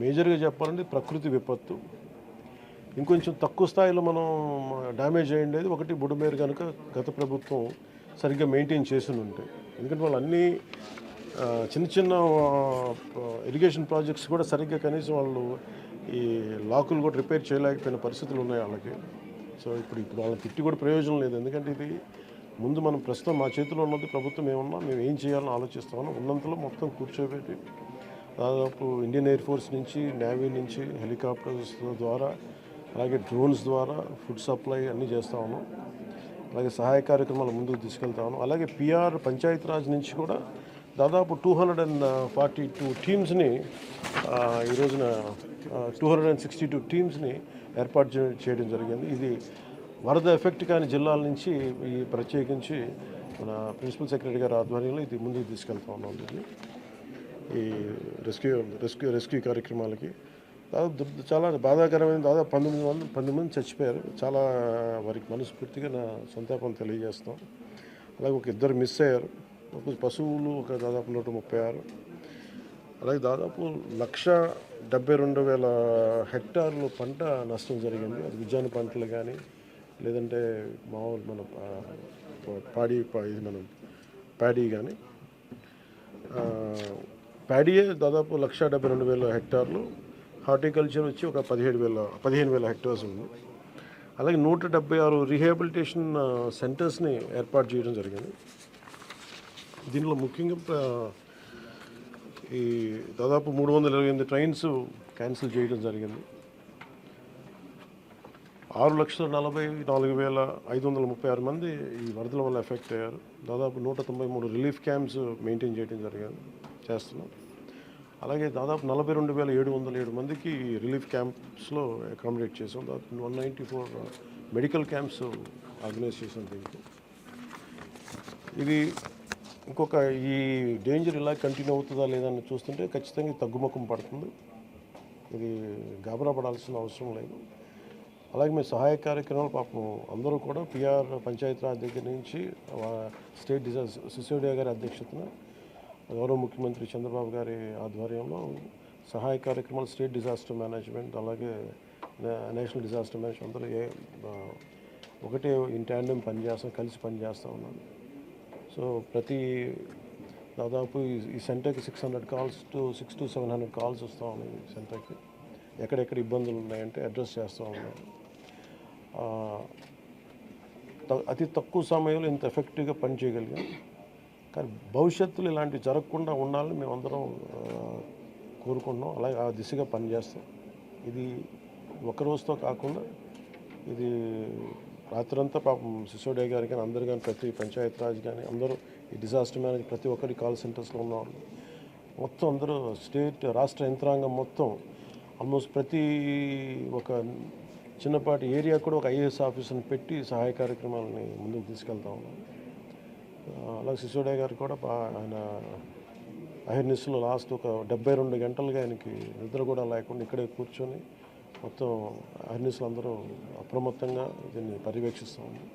మేజర్గా చెప్పాలంటే ప్రకృతి విపత్తు. ఇంకొంచెం తక్కువ స్థాయిలో మనం డ్యామేజ్ అయ్యేది ఒకటి బుడమేరు కనుక గత ప్రభుత్వం సరిగ్గా మెయింటైన్ చేసి ఉంటే ఎందుకంటే వాళ్ళు అన్ని చిన్న చిన్న ఇరిగేషన్ ప్రాజెక్ట్స్ కూడా సరిగ్గా కనీసం వాళ్ళు ఈ లాకులు కూడా రిపేర్ చేయలేకపోయిన పరిస్థితులు ఉన్నాయి వాళ్ళకి. సో ఇప్పుడు ఇప్పుడు వాళ్ళని తిట్టి కూడా ప్రయోజనం లేదు. ఎందుకంటే ఇది ముందు మనం ప్రస్తుతం మా చేతిలో ఉన్నది ప్రభుత్వం ఏమన్నా మేము ఏం చేయాలని ఆలోచిస్తామని ఉన్నంతలో మొత్తం కూర్చోబెట్టి దాదాపు ఇండియన్ ఎయిర్ ఫోర్స్ నుంచి నేవీ నుంచి హెలికాప్టర్స్ ద్వారా అలాగే డ్రోన్స్ ద్వారా ఫుడ్ సప్లై అన్నీ చేస్తా ఉన్నాం. అలాగే సహాయ కార్యక్రమాలు ముందుకు తీసుకెళ్తా ఉన్నాం. అలాగే పిఆర్ పంచాయతీరాజ్ నుంచి కూడా దాదాపు two hundred and forty two టీమ్స్ని ఈ రోజున two hundred and sixty two టీమ్స్ని ఏర్పాటు చేయడం జరిగింది. ఇది వరద ఎఫెక్ట్ కాని జిల్లాల నుంచి ఈ ప్రత్యేకించి మన ప్రిన్సిపల్ సెక్రటరీ గారి ఆధ్వర్యంలో ఇది ముందుకు తీసుకెళ్తా ఉన్నాం ఈ రెస్క్యూ రెస్క్యూ రెస్క్యూ కార్యక్రమాలకి. దాదాపు దుర్- చాలా బాధాకరమైన దాదాపు పంతొమ్మిది మంది పంతొమ్మిది మంది చచ్చిపోయారు. చాలా వారికి మనస్ఫూర్తిగా నా సంతాపం తెలియజేస్తాం. అలాగే ఒక ఇద్దరు మిస్ అయ్యారు. ఒక పశువులు ఒక దాదాపు నూట ముప్పై ఆరు. అలాగే దాదాపు లక్ష డెబ్బై రెండు వేల హెక్టార్లు పంట నష్టం జరిగింది. అది ఉద్యాన పంటలు కానీ లేదంటే మామూలు మన పాడి పా- ఇది మనం ప్యాడీ కానీ ప్యాడీయే దాదాపు లక్ష డెబ్బై రెండు వేల హెక్టార్లు. హార్టికల్చర్ వచ్చి ఒక పదిహేడు వేల పదిహేను వేల హెక్టార్స్ ఉంది. అలాగే నూట డెబ్బై ఆరు రీహాబిలిటేషన్ సెంటర్స్ని ఏర్పాటు చేయడం జరిగింది. దీనిలో ముఖ్యంగా ఈ దాదాపు మూడు వందల ఇరవై ఎనిమిది ట్రైన్స్ క్యాన్సిల్ చేయడం జరిగింది. ఆరు లక్షల నలభై నాలుగు వేల ఐదు వందల ముప్పై ఆరు మంది ఈ వరదల వల్ల ఎఫెక్ట్ అయ్యారు. దాదాపు నూట తొంభై మూడు రిలీఫ్ క్యాంప్స్ మెయింటైన్ చేయడం జరిగింది. చేస్తున్నాం. అలాగే దాదాపు నలభై రెండు వేల ఏడు వందల ఏడు మందికి రిలీఫ్ క్యాంప్స్లో అకామిడేట్ చేసాం దాదాపు one ninety four medical camps organise చేసాం దీనికి. ఇది ఇంకొక ఈ డేంజర్ ఇలా కంటిన్యూ అవుతుందా లేదా అని చూస్తుంటే ఖచ్చితంగా తగ్గుముఖం పడుతుంది. ఇది గాబరా పడాల్సిన అవసరం లేదు. అలాగే మేము సహాయ కార్యక్రమాలు పాపం అందరూ కూడా పిఆర్ పంచాయతీరాజ్ దగ్గర నుంచి స్టేట్ డిజాస్ సిసోడియా గారి అధ్యక్షతన గౌరవ ముఖ్యమంత్రి చంద్రబాబు గారి ఆధ్వర్యంలో సహాయ కార్యక్రమాలు స్టేట్ డిజాస్టర్ మేనేజ్మెంట్ అలాగే నేషనల్ డిజాస్టర్ మేనేజ్మెంట్ అందరూ ఏ ఒకటే ఇన్ ట్యాండమ్ పనిచేస్తాం కలిసి పనిచేస్తూ ఉన్నాం సో ప్రతి దాదాపు ఈ- సెంటర్కి six hundred calls to six to seven hundred calls వస్తూ ఉన్నాయి సెంటర్కి. ఎక్కడెక్కడ ఇబ్బందులు ఉన్నాయంటే అడ్రస్ చేస్తూ ఉన్నాం త- అతి తక్కువ సమయంలో ఇంత ఎఫెక్టివ్గా పనిచేయగలిగాను కానీ భవిష్యత్తులో ఇలాంటివి జరగకుండా ఉండాలని మేమందరం కోరుకుంటున్నాం. అలాగే ఆ దిశగా పనిచేస్తాం. ఇది ఒక రోజుతో కాకుండా ఇది రాత్రంతా పాపం సిసోడే గారి కానీ అందరు కానీ ప్రతి పంచాయతీరాజ్ కానీ అందరూ ఈ డిజాస్టర్ మేనేజ్ ప్రతి ఒక్కరి కాల్ సెంటర్స్లో ఉన్నవాళ్ళు మొత్తం అందరూ స్టేట్ రాష్ట్ర యంత్రాంగం మొత్తం ఆల్మోస్ట్ ప్రతి ఒక చిన్నపాటి ఏరియా కూడా ఒక ఐఏఎస్ ఆఫీసర్ని పెట్టి సహాయ కార్యక్రమాలని ముందుకు తీసుకెళ్తా ఉన్నాం. అలాగే సిసోడే గారు కూడా ఆయన అహర్నిస్లో లాస్ట్ ఒక డెబ్బై రెండు గంటలుగా ఆయనకి నిద్ర కూడా లేకుండా ఇక్కడే కూర్చొని మొత్తం అహిర్నిస్లు అందరూ అప్రమత్తంగా దీన్ని పర్యవేక్షిస్తూ ఉన్నాం